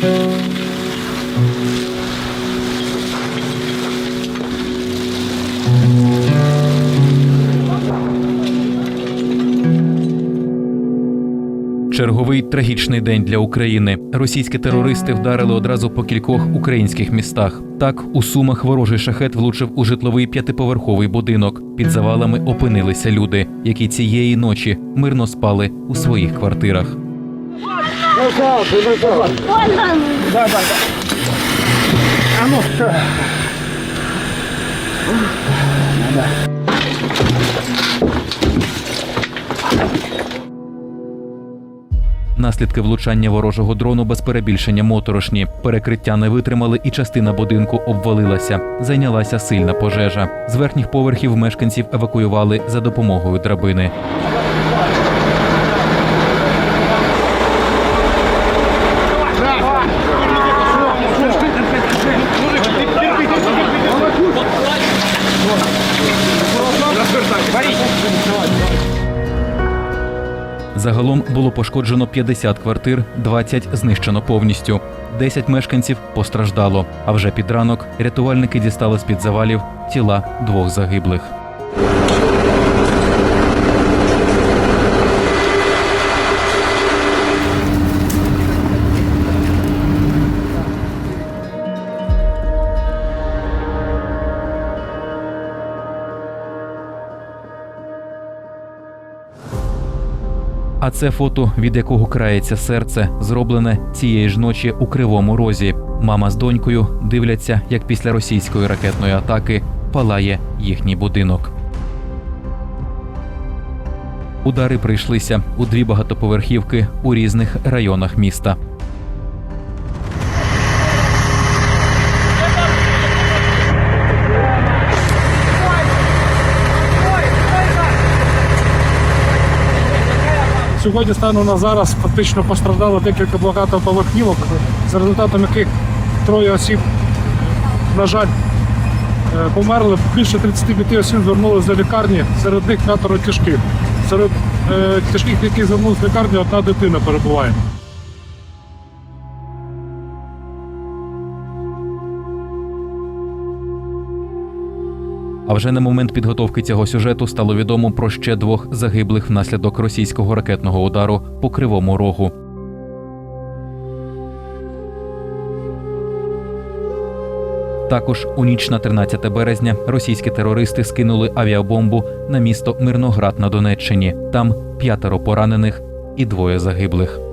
thank you Черговий трагічний день для України. Російські терористи вдарили одразу по кількох українських містах. Так, у Сумах ворожий шахет влучив у житловий п'ятиповерховий будинок. Під завалами опинилися люди, які цієї ночі мирно спали у своїх квартирах. Наслідки влучання ворожого дрону без перебільшення моторошні. Перекриття не витримали, і частина будинку обвалилася. Зайнялася сильна пожежа. З верхніх поверхів мешканців евакуювали за допомогою драбини. Загалом було пошкоджено 50 квартир, 20 знищено повністю. 10 мешканців постраждало. А вже під ранок рятувальники дістали з під завалів тіла двох загиблих. А це фото, від якого крається серце, зроблене цієї ж ночі у кривому розі. Мама з донькою дивляться, як після російської ракетної атаки палає їхній будинок. Удари прийшлися у дві багатоповерхівки у різних районах міста. Сьогодні станом на зараз фактично постраждало декілька багатоповерхівок, за результатом яких троє осіб, на жаль, е, померли. Більше 35 осіб звернулися до лікарні, серед них п'ятеро тяжких. Серед е, тяжких, які звернулися до лікарні, одна дитина перебуває. А вже на момент підготовки цього сюжету стало відомо про ще двох загиблих внаслідок російського ракетного удару по кривому рогу. Також у ніч на 13 березня російські терористи скинули авіабомбу на місто Мирноград на Донеччині. Там п'ятеро поранених і двоє загиблих.